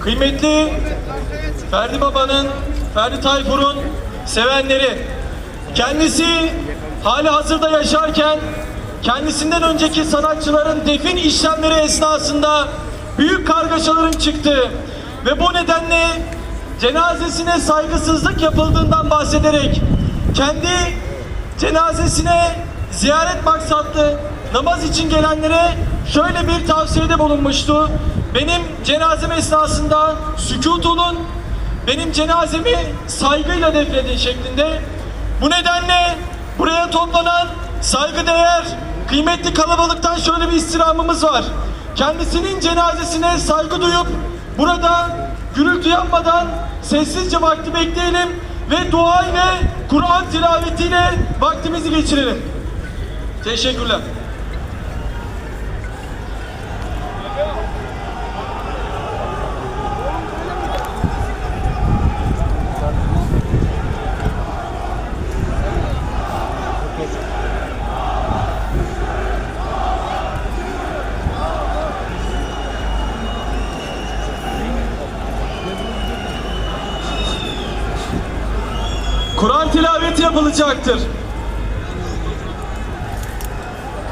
kıymetli Ferdi Baba'nın, Ferdi Tayfur'un sevenleri, kendisi hali hazırda yaşarken kendisinden önceki sanatçıların defin işlemleri esnasında büyük kargaşaların çıktığı ve bu nedenle cenazesine saygısızlık yapıldığından bahsederek kendi cenazesine ziyaret maksatlı namaz için gelenlere şöyle bir tavsiyede bulunmuştu. Benim cenazem esnasında sükut olun, benim cenazemi saygıyla defnedin şeklinde. Bu nedenle buraya toplanan saygıdeğer, kıymetli kalabalıktan şöyle bir istirhamımız var. Kendisinin cenazesine saygı duyup burada gürültü yapmadan sessizce vakti bekleyelim ve dua ile Kur'an tilavetiyle vaktimizi geçirelim. Teşekkürler. Kur'an tilaveti yapılacaktır.